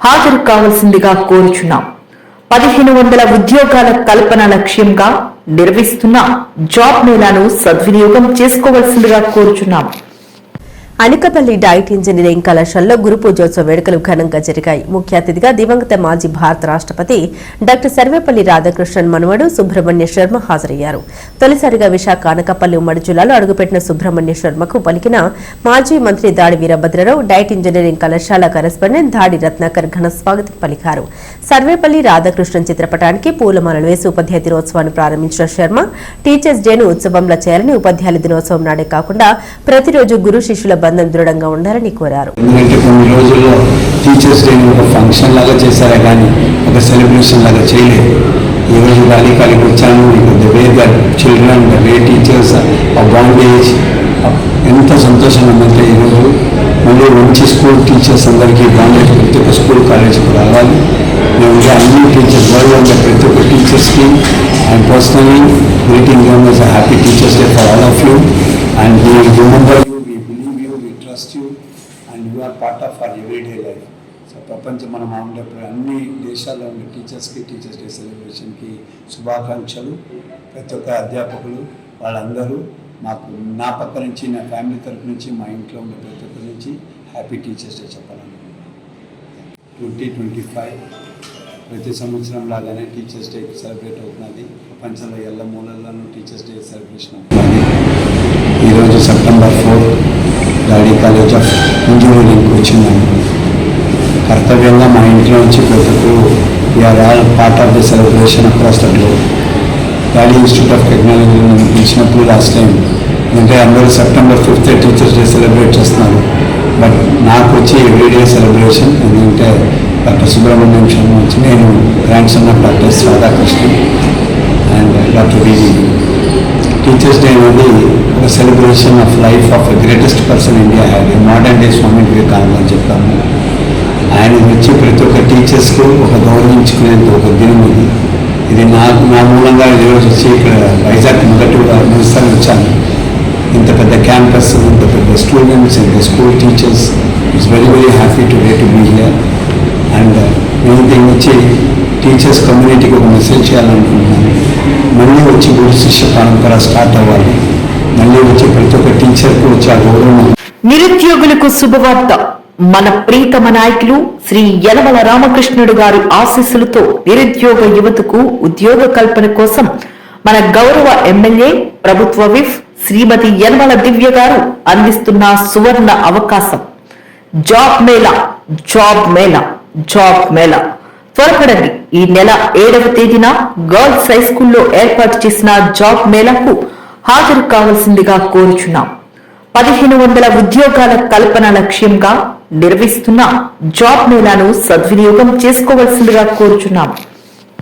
హాజరు కావాల్సిందిగా కోరుచున్నాం. పదిహేను వందల ఉద్యోగాల కల్పన లక్ష్యంగా నిర్వహిస్తున్న జాబ్ మేళాను సద్వినియోగం చేసుకోవాల్సిందిగా కోరుచున్నాం. అనకపల్లి డైట్ ఇంజనీరింగ్ కళాశాలలో గురు పూజోత్సవ వేడుకలు ఘనంగా జరిగాయి. ముఖ్య అతిథిగా దివంగత మాజీ భారత రాష్ట్రపతి డాక్టర్ సర్వేపల్లి రాధాకృష్ణన్ మనవడు సుబ్రహ్మణ్య శర్మ హాజరయ్యారు. తొలిసారిగా విశాఖ అనకపల్లి ఉమ్మడి జిల్లాలో అడుగుపెట్టిన సుబ్రహ్మణ్య శర్మకు పలికిన మాజీ మంత్రి దాడి వీరభద్రరావు డైట్ ఇంజనీరింగ్ కళాశాల కరెస్పాండెంట్ దాడి రత్నాకర్ ఘన స్వాగతం పలికారు. సర్వేపల్లి రాధాకృష్ణన్ చిత్రపటానికి పూలమాలలు వేసి ఉపాధ్యాయ దినోత్సవాన్ని ప్రారంభించిన శర్మ టీచర్స్ డేను ఉత్సవంలో చేయాలని ఉపాధ్యాయుల దినోత్సవం నాడే కాకుండా ప్రతిరోజు గురు శిష్యుల బంధం దృఢంగా ఉండాలని కోరారు. ఎందుకంటే కొన్ని రోజుల్లో టీచర్స్ డే ఒక ఫంక్షన్ లాగా చేశారా కానీ ఒక సెలబ్రేషన్ లాగా చేయలేదు. ఈ రోజు గాలి కాలికి వచ్చాను the way that children the way teachers ఆ బాండేజ్ ఎంత సంతోషంగా ఉందంటే ఈరోజు మళ్ళీ మంచి స్కూల్ టీచర్స్ అందరికీ బాండేజ్ ప్రతి ఒక్క స్కూల్ కాలేజీకి రావాలి. మేము అన్ని టీచర్స్ వరల్డ్ ఉన్న ప్రతి ఒక్క టీచర్స్కి and personally greeting happy teachers day for all of you and remember trust you and you are part of our everyday life so ప్రపంచం మనం ఉండేప్పుడు అన్ని దేశాల్లో ఉండే టీచర్స్కి టీచర్స్ డే సెలబ్రేషన్కి శుభాకాంక్షలు. ప్రతి ఒక్క అధ్యాపకులు వాళ్ళందరూ నాకు నా పక్క నుంచి నా ఫ్యామిలీ తరపు నుంచి మా ఇంట్లో ఉండే ప్రతి ఒక్కరి నుంచి హ్యాపీ టీచర్స్ డే చెప్పాలనుకుంటున్నాను ట్వంటీ ట్వంటీ ఫైవ్ ప్రతి సంవత్సరం లాగానే టీచర్స్ డే సెలబ్రేట్ అవుతున్నది. ప్రపంచంలో ఎల్ల మూలల్లోనూ టీచర్స్ డే సెలబ్రేషన్ అవుతుంది. ఈరోజు September fourth Dadi college? Of ఇంజనీరింగ్కి వచ్చిందండి కర్తవ్యంగా మా ఇంట్లో నుంచి ప్రతి we're all part of the celebration across the globe Dadi institute of technology నన్ను పిలిచినప్పుడు లాస్ట్ టైం. అంటే అందరూ September fifth teachers day celebrate చేస్తున్నారు. బట్ నాకు వచ్చి ఎవ్రీడే సెలబ్రేషన్ ఎందుకంటే డాక్టర్ సుబ్రహ్మణ్యం శర్మ వచ్చి నేను grandson of doctor Radhakrishnan and doctor VV teachers day అనేది ఒక celebration of life of the greatest person India had modern day Swami Vivekananda అని చెప్తాము. ఆయన వచ్చి ప్రతి ఒక్క టీచర్స్కు ఒక గౌరవించుకునేంత ఒక దినం ఇది. ఇది నాకు నా మూలంగా ఈరోజు వచ్చి ఇక్కడ వైజాగ్ మొదటి ముగిస్తాను వచ్చాను. ఇంత పెద్ద క్యాంపస్ ఇంత పెద్ద స్టూడెంట్స్ ఇంత school teachers it's very very happy to way to be here and main thing వచ్చి టీచర్స్ కమ్యూనిటీకి ఒక మెసేజ్ చేయాలనుకుంటున్నాను మళ్ళీ వచ్చి గురు శిష్య పరంపర స్టార్ట్ అవ్వాలి. మళ్ళీ వచ్చి ప్రతి ఒక్క టీచర్కి వచ్చి ఆ గౌరవం నిరుద్యోగులకు శుభవార్త. మన ప్రీతమ నాయకులు శ్రీ యలవల రామకృష్ణుడు గారి ఆశీస్సులతో నిరుద్యోగ యువతకు ఉద్యోగ కల్పన కోసం మన గౌరవ ఎమ్మెల్యే ప్రభుత్వ విఫ్ శ్రీమతి యనమల దివ్య గారు అందిస్తున్న సువర్ణ అవకాశం. Job mela job mela job mela. త్వరపడండి. ఈ నెల ఏడవ తేదీన గర్ల్స్ హై స్కూల్లో ఏర్పాటు చేసిన జాబ్ మేళాకు హాజరు కావాల్సిందిగా కోరుచున్నాం. పదిహేను వందల ఉద్యోగాల కల్పన లక్ష్యంగా నిర్వహిస్తున్న జాబ్ మేళాను సద్వినియోగం చేసుకోవాల్సిందిగా కోరుచున్నాం.